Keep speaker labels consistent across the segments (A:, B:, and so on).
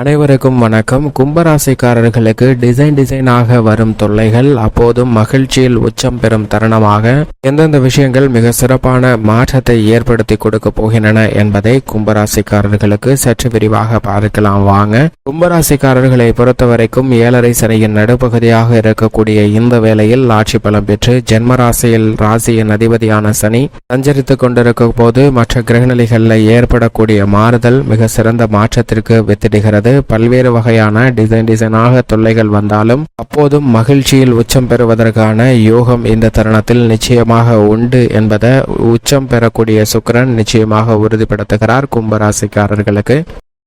A: அனைவருக்கும் வணக்கம். கும்பராசிக்காரர்களுக்கு டிசைன் டிசைனாக வரும் தொல்லைகள் அப்போதும் மகிழ்ச்சியில் உச்சம் பெறும் தருணமாக எந்தெந்த விஷயங்கள் மிக சிறப்பான மாற்றத்தை ஏற்படுத்தி கொடுக்க போகின்றன என்பதை கும்பராசிக்காரர்களுக்கு சற்று விரிவாக பார்க்கலாம். வாங்க. கும்பராசிக்காரர்களை பொறுத்தவரைக்கும் ஏழரை சனியின் நடுப்பகுதியாக இருக்கக்கூடிய இந்த வேளையில் ஆட்சி பலம் பெற்று ஜென்மராசியில் ராசியின் அதிபதியான சனி சஞ்சரித்துக் கொண்டிருக்கும் போது மற்ற கிரகநிலைகளில் ஏற்படக்கூடிய மாறுதல் மிக சிறந்த மாற்றத்திற்கு வித்திடுகிறது. பல்வேறு வகையான டிசைன் டிசைனாக தொல்லைகள் வந்தாலும் அப்போதும் மகிழ்ச்சியில் உச்சம் பெறுவதற்கான யோகம் இந்த தருணத்தில் நிச்சயமாக உண்டு என்பதை உச்சம் பெறக்கூடிய சுக்கிரன் நிச்சயமாக உறுதிப்படுத்துகிறார் கும்பராசிக்காரர்களுக்கு.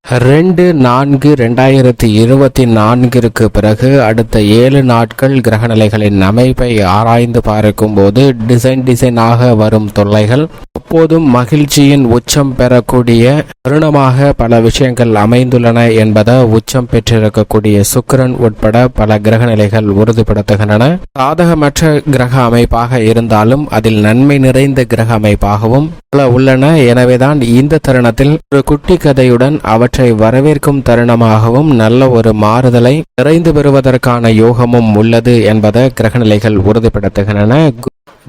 A: ரெண்டு நான்கு ரெண்டாயிரத்தி இருபத்தி நான்கிற்கு பிறகு அடுத்த ஏழு நாட்கள் கிரகநிலைகளின் அமைப்பை ஆராய்ந்து பார்க்கும்போது டிசைன் டிசைனாக வரும் தொல்லைகள் அப்போதும் மகிழ்ச்சியின் உச்சம் பெறக்கூடிய தருணமாக பல விஷயங்கள் அமைந்துள்ளன என்பதை உச்சம் பெற்றிருக்கக்கூடிய சுக்கிரன் உட்பட பல கிரகநிலைகள் உறுதிப்படுத்துகின்றன. சாதகமற்ற கிரக அமைப்பாக இருந்தாலும் அதில் நன்மை நிறைந்த கிரக அமைப்பாகவும் பல உள்ளன. எனவேதான் இந்த தருணத்தில் ஒரு குட்டி கதையுடன் அவற்றை வரவேற்கும் தருணமாகவும் நல்ல ஒரு மாறுதலை நிறைந்து பெறுவதற்கான யோகமும் உள்ளது என்பதை கிரகநிலைகள் உறுதிப்படுத்துகின்றன.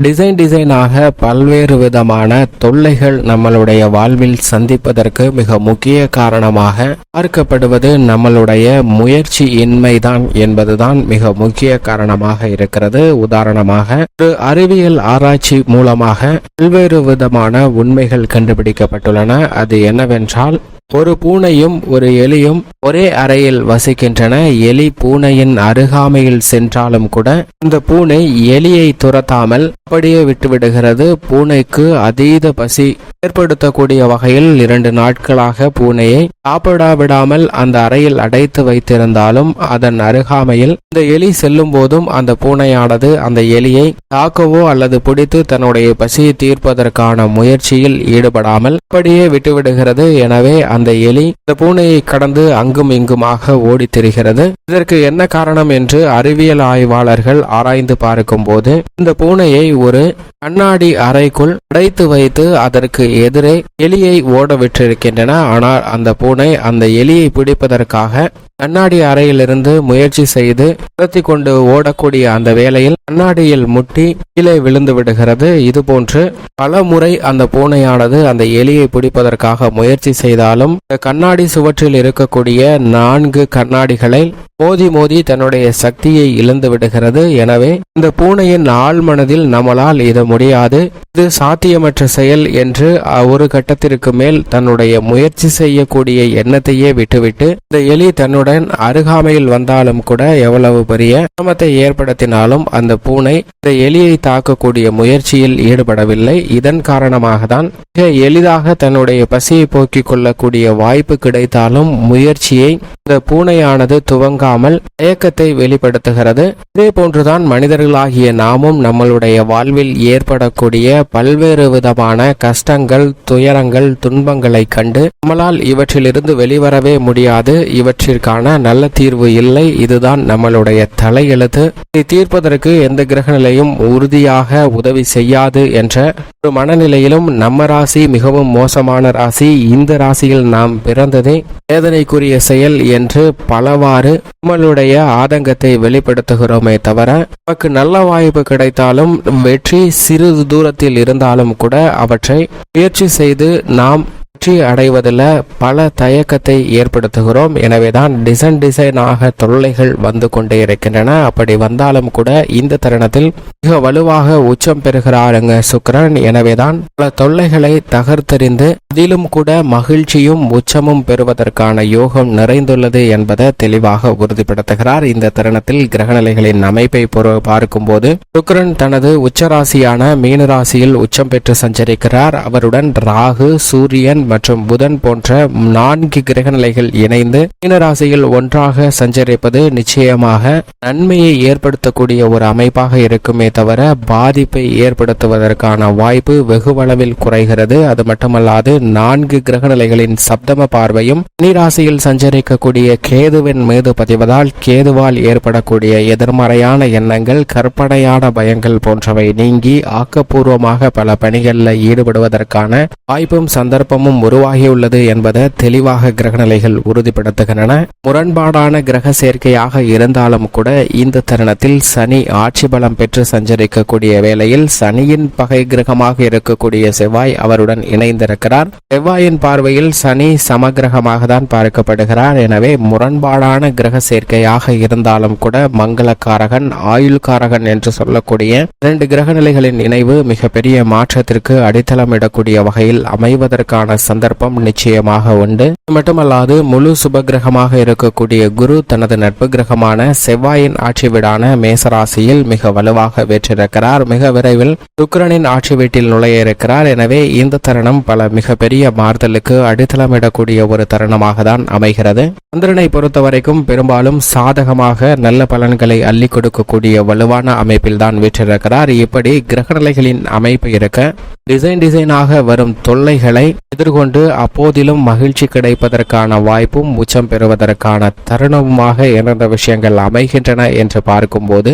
A: டிசைன் டிசைனாக பல்வேறு விதமான தொல்லைகள் நம்மளுடைய வாழ்வில் சந்திப்பதற்கு மிக முக்கிய காரணமாக பார்க்கப்படுவது நம்மளுடைய முயற்சி இன்மைதான் என்பதுதான் மிக முக்கிய காரணமாக இருக்கிறது. உதாரணமாக ஒரு அறிவியல் ஆராய்ச்சி மூலமாக பல்வேறு விதமான உண்மைகள் கண்டுபிடிக்கப்பட்டுள்ளன. அது என்னவென்றால் ஒரு பூனையும் ஒரு எலியும் ஒரே அறையில் வசிக்கின்றன. எலி பூனையின் அருகாமையில் சென்றாலும் கூட இந்த பூனை எலியை துரத்தாமல் அப்படியே விட்டுவிடுகிறது. பூனைக்கு அதீத பசி ஏற்படுத்தக்கூடிய வகையில் இரண்டு நாட்களாக பூனையை சாப்பிடா விடாமல் அந்த அறையில் அடைத்து வைத்திருந்தாலும் அதன் அருகாமையில் இந்த எலி செல்லும் போதும் அந்த பூனையானது அந்த எலியை தாக்கவோ அல்லது பிடித்து தன்னுடைய பசியை தீர்ப்பதற்கான முயற்சியில் ஈடுபடாமல் அப்படியே விட்டுவிடுகிறது. எனவே அந்த எலி இந்த பூனையை கடந்து அங்கும் இங்குமாக ஓடி திரிகிறது. இதற்கு என்ன காரணம் என்று அறிவியல் ஆய்வாளர்கள் ஆராய்ந்து பார்க்கும் போது இந்த பூனையை ஒரு கண்ணாடி அறைக்குள் அடைத்து வைத்து அதற்கு எதிரே எலியை ஓட விட்டிருக்கின்றன. ஆனால் அந்த பூனை அந்த எலியை பிடிப்பதற்காக கண்ணாடி அறையிலிருந்து முயற்சி செய்து துரத்தி கொண்டு ஓடக்கூடிய அந்த வேளையில் கண்ணாடியில் முட்டி கீழே விழுந்து விடுகிறது. இது போன்று பல முறை அந்த பூனையானது அந்த எலியை பிடிப்பதற்காக முயற்சி செய்தாலும் இந்த கண்ணாடி சுவற்றில் இருக்கக்கூடிய நான்கு கண்ணாடிகளை மோதி மோதி தன்னுடைய சக்தியை இழந்து விடுகிறது. எனவே இந்த பூனையின் ஆள் மனதில் நம்மளால் இது முடியாது. இது சாத்தியமற்ற செயல் என்று ஒரு கட்டத்திற்கு மேல் தன்னுடைய முயற்சி செய்யக்கூடிய எண்ணத்தையே விட்டுவிட்டு இந்த எலி தன்னுடைய பூனையுடன் அருகாமையில் வந்தாலும் கூட எவ்வளவு பெரிய சிரமத்தை ஏற்படுத்தினாலும் அந்த பூனை இந்த எலியை தாக்கக்கூடிய முயற்சியில் ஈடுபடவில்லை. இதன் காரணமாக தான் மிக எளிதாக தன்னுடைய பசியை போக்கிக் கொள்ளக்கூடிய வாய்ப்பு கிடைத்தாலும் முயற்சியை இந்த பூனையானது துவங்காமல் தயக்கத்தை வெளிப்படுத்துகிறது. இதே போன்றுதான் மனிதர்களாகிய நாமும் நம்மளுடைய வாழ்வில் ஏற்படக்கூடிய பல்வேறு விதமான கஷ்டங்கள் துயரங்கள் துன்பங்களை கண்டு நம்மளால் இவற்றிலிருந்து வெளிவரவே முடியாது. இவற்றிற்கான நல்ல தீர்வு இல்லை. இதுதான் நம்மளுடைய தலையெழுத்து. இதை தீர்ப்பதற்கு எந்த கிரகநிலையும் உறுதியாக உதவி செய்யாது என்ற ஒரு மனநிலையிலும் நம்ம ராசி மிகவும் மோசமான ராசி. இந்த ராசியில் நாம் பிறந்ததே வேதனைக்குரிய செயல் என்று பலவாறு நம்மளுடைய ஆதங்கத்தை வெளிப்படுத்துகிறோமே தவிர நமக்கு நல்ல வாய்ப்பு கிடைத்தாலும் வெற்றி சிறிது தூரத்தில் இருந்தாலும் கூட அவற்றை முயற்சி செய்து நாம் வெற்றி அடைவதில் பல தயக்கத்தை ஏற்படுத்துகிறோம். எனவேதான் டிசைன் டிசைனாக தொல்லைகள் வந்து கொண்டே இருக்கின்றன. அப்படி வந்தாலும் கூட இந்த தருணத்தில் மிக வலுவாக உச்சம் பெறுகிறாருங்க எனவே எனவேதான் பல தொல்லைகளை தகர்த்தெறிந்து அதிலும் கூட மகிழ்ச்சியும் உச்சமும் பெறுவதற்கான யோகம் நிறைந்துள்ளது என்பதை தெளிவாக உறுதிப்படுத்துகிறார். இந்த தருணத்தில் கிரகநிலைகளின் அமைப்பை பார்க்கும்போது சுக்கரன் தனது உச்சராசியான மீனராசியில் உச்சம் பெற்று சஞ்சரிக்கிறார். அவருடன் ராகு சூரியன் மற்றும் புதன் போன்ற நான்கு கிரகநிலைகள் இணைந்து மீனராசியில் ஒன்றாக சஞ்சரிப்பது நிச்சயமாக நன்மையை ஏற்படுத்தக்கூடிய ஒரு அமைப்பாக இருக்குமே தவிர பாதிப்பை ஏற்படுத்துவதற்கான வாய்ப்பு வெகுவளவில் குறைகிறது. அது மட்டுமல்லாது நான்கு கிரகநிலைகளின் சப்தம பார்வையும் நீராசியில் சஞ்சரிக்கக்கூடிய கேதுவின் மீது பதிவதால் கேதுவால் ஏற்படக்கூடிய எதிர்மறையான எண்ணங்கள் கற்பனையான பயங்கள் போன்றவை நீங்கி ஆக்கப்பூர்வமாக பல பணிகளில் ஈடுபடுவதற்கான வாய்ப்பும் சந்தர்ப்பமும் யோகமும் உருவாகியுள்ளது என்பதை தெளிவாக கிரகநிலைகள் உறுதிப்படுத்துகின்றன. முரண்பாடான கிரக சேர்க்கையாக இருந்தாலும் கூட இந்த தருணத்தில் சனி ஆட்சி பலம் பெற்று சஞ்சரிக்கக்கூடிய வேளையில் சனியின் பகை கிரகமாக இருக்கக்கூடிய செவ்வாய் அவருடன் இணைந்திருக்கிறார். செவ்வாயின் பார்வையில் சனி சமகிரகமாக தான் பார்க்கப்படுகிறார். எனவே முரண்பாடான கிரக சேர்க்கையாக இருந்தாலும் கூட மங்களக்காரகன் ஆயுள்காரகன் என்று சொல்லக்கூடிய இரண்டு கிரக நிலைகளின் இணைவு மிகப்பெரிய மாற்றத்திற்கு அடித்தளமிடக்கூடிய வகையில் அமைவதற்கான சந்தர்ப்பம் நிச்சயமாக உண்டு. இது மட்டுமல்லாது முழு சுபகிரகமாக இருக்கக்கூடிய குரு தனது நட்பு கிரகமான செவ்வாயின் ஆட்சி வீடான மேசராசியில் மிக வலுவாக வெற்றிருக்கிறார். மிக விரைவில் சுக்கரனின் ஆட்சி வீட்டில் நுழைய இருக்கிறார். எனவே இந்த தருணம் பல மிகப்பெரிய மாறுதலுக்கு அடித்தளமிடக்கூடிய ஒரு தருணமாக தான் அமைகிறது. சந்திரனை பொறுத்த வரைக்கும் பெரும்பாலும் சாதகமாக நல்ல பலன்களை அள்ளி கொடுக்கக்கூடிய வலுவான அமைப்பில் தான் வீற்றிருக்கிறார். இப்படி கிரகநிலைகளின் அமைப்பு இருக்க டிசைன் டிசைனாக வரும் தொல்லைகளை எதிர்கொண்டு அப்போதிலும் மகிழ்ச்சி கிடைப்பதற்கான வாய்ப்பும் உச்சம் பெறுவதற்கான தருணமுமாக என்னென்ன விஷயங்கள் அமைகின்றன என்று பார்க்கும்போது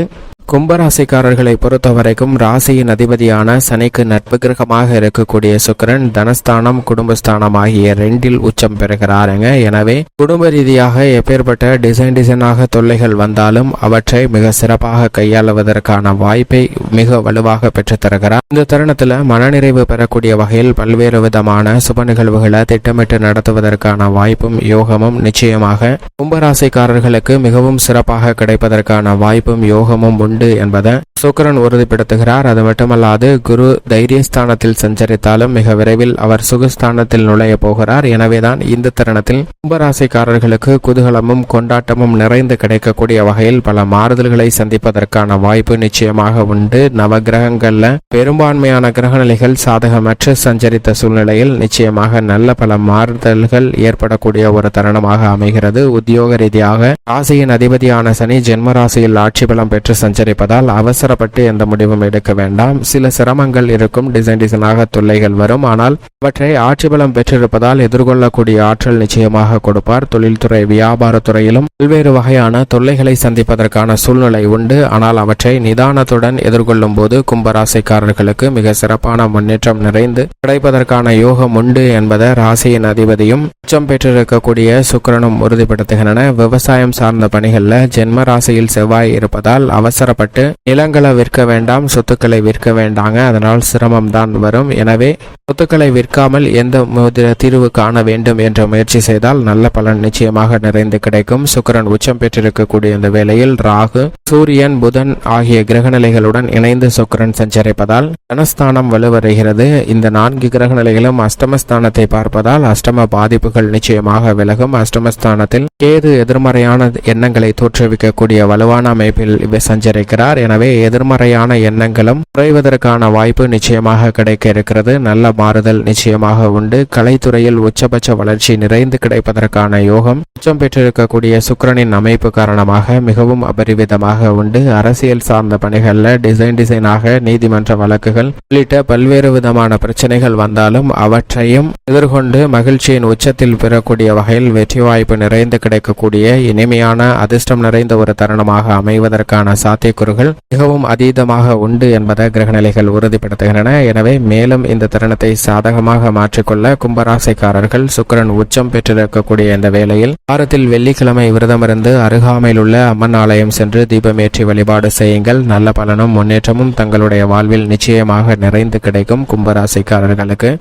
A: கும்பராசிக்காரர்களை பொறுத்த வரைக்கும் ராசியின் அதிபதியான சனிக்கு நட்பு கிரகமாக இருக்கக்கூடிய சுக்கிரன் தனஸ்தானம் குடும்பஸ்தானம் ஆகிய ரெண்டில் உச்சம் பெறுகிறாருங்க. எனவே குடும்ப ரீதியாக எப்பேற்பட்ட டிசைன் டிசைனாக தொல்லைகள் வந்தாலும் அவற்றை மிக சிறப்பாக கையாளுவதற்கான வாய்ப்பை மிக வலுவாக பெற்று தருகிறார் இந்த தருணத்தில் மனநிறைவு பெறக்கூடிய வகையில் பல்வேறு விதமான சுப நிகழ்வுகளை திட்டமிட்டு நடத்துவதற்கான வாய்ப்பும் யோகமும் நிச்சயமாக கும்பராசிக்காரர்களுக்கு மிகவும் சிறப்பாக கிடைப்பதற்கான வாய்ப்பும் யோகமும் உண்டு என்பதை சுக்கரன் உறுதிப்படுத்துகிறார். அது மட்டுமல்லாது குரு தைரியஸ்தானத்தில் சஞ்சரித்தாலும் மிக விரைவில் அவர் சுகஸ்தானத்தில் நுழைய போகிறார். எனவேதான் இந்த தருணத்தில் கும்பராசிக்காரர்களுக்கு குதூகலமும் கொண்டாட்டமும் நிறைந்து கிடைக்கக்கூடிய வகையில் பல மாறுதல்களை சந்திப்பதற்கான வாய்ப்பு நிச்சயமாக உண்டு. நவகிரகங்கள்ல பெரும்பான்மையான கிரகநிலைகள் சாதகமற்று சஞ்சரித்த சூழ்நிலையில் நிச்சயமாக நல்ல பல மாறுதல்கள் ஏற்படக்கூடிய ஒரு தருணமாக அமைகிறது. உத்தியோக ரீதியாக ராசியின் அதிபதியான சனி ஜென்ம ராசியில் ஆட்சி பலம் பெற்று சஞ்சரிப்பதால் அவசரப்பட்டு எந்த முடிவும் எடுக்க வேண்டாம். சில சிரமங்கள் இருக்கும். டிசைன் டிசைனாக தொல்லைகள் வரும். ஆனால் அவற்றை ஆட்சி பலம் பெற்றிருப்பதால் எதிர்கொள்ளக்கூடிய ஆற்றல் நிச்சயமாக கொடுப்பார். தொழில்துறை வியாபாரத்துறையிலும் பல்வேறு வகையான தொல்லைகளை சந்திப்பதற்கான சூழ்நிலை உண்டு. ஆனால் அவற்றை நிதானத்துடன் எதிர்கொள்ளும் போது கும்பராசிக்காரர்களுக்கு மிக சிறப்பான முன்னேற்றம் நிறைந்து கிடைப்பதற்கான யோகம் உண்டு என்பதை ராசியின் அதிபதியும் உச்சம் பெற்றிருக்கக்கூடிய சுக்கிரனும் உறுதிப்படுத்துகின்றன. விவசாயம் சார்ந்த பணிகளில் ஜென்ம ராசியில் செவ்வாய் இருப்பதால் அவசர கஷ்டப்பட்டு நிலங்களை விற்க வேண்டாம் சொத்துக்களை விற்க வேண்டாங்க. அதனால் சிரமம் தான் வரும். எனவே சொத்துக்களை விற்காமல் எந்த தீர்வு காண வேண்டும் என்ற முயற்சி செய்தால் நல்ல பலன் நிச்சயமாக நிறைந்து கிடைக்கும். சுக்கிரன் உச்சம் பெற்றிருக்கக்கூடிய இந்த வேளையில் ராகு சூரியன் புதன் ஆகிய கிரகநிலைகளுடன் இணைந்து சுக்கிரன் சஞ்சரிப்பதால் தனஸ்தானம் வலுவருகிறது இந்த நான்கு கிரகநிலைகளும் அஷ்டமஸ்தானத்தை பார்ப்பதால் அஷ்டம பாதிப்புகள் நிச்சயமாக விலகும். அஷ்டமஸ்தானத்தில் கேது எதிர்மறையான எண்ணங்களை தோற்றுவிக்கக்கூடிய வலுவான அமைப்பில் சஞ்சரிக்கிறார். எனவே எதிர்மறையான எண்ணங்களும் குறைவதற்கான வாய்ப்பு நிச்சயமாக கிடைக்க இருக்கிறது. நல்ல மாறுதல் நிச்சயமாக உண்டு. கலைத்துறையில் உச்சபட்ச வளர்ச்சி நிறைந்து கிடைப்பதற்கான யோகம். உச்சம் பெற்றிருக்கக்கூடிய சுக்கிரனின் அமைப்பு காரணமாக மிகவும் அபரிவிதமாக உண்டு. அரசியல் சார்ந்த பணிகள்ல டிசைன் டிசைனாக நீதிமன்ற வழக்குகள் உள்ளிட்ட பல்வேறு விதமான பிரச்சனைகள் வந்தாலும் அவற்றையும் எதிர்கொண்டு மகிழ்ச்சியின் உச்சத்தில் பெறக்கூடிய வகையில் வெற்றி வாய்ப்பு நிறைந்து கிடைக்கக்கூடிய இனிமையான அதிர்ஷ்டம் நிறைந்த ஒரு தருணமாக அமைவதற்கான சாத்தியக்கூறுகள் மிகவும் அதீதமாக உண்டு என்பதை கிரகநிலைகள் உறுதிப்படுத்துகின்றன. எனவே மேலும் இந்த தருணத்தை சாதகமாக மாற்றிக்கொள்ள கும்பராசைக்காரர்கள் சுக்கிரன் உச்சம் பெற்றிருக்கக்கூடிய இந்த வேளையில் வாரத்தில் வெள்ளிக்கிழமை விரதமிருந்து அருகாமையில் உள்ள அம்மன் ஆலயம் சென்று தீபமேற்றி வழிபாடு செய்யுங்கள். நல்ல பலனும் முன்னேற்றமும் தங்களுடைய வாழ்வில் நிச்சயமாக நிறைந்து கிடைக்கும் கும்பராசைக்காரர்களுக்கு.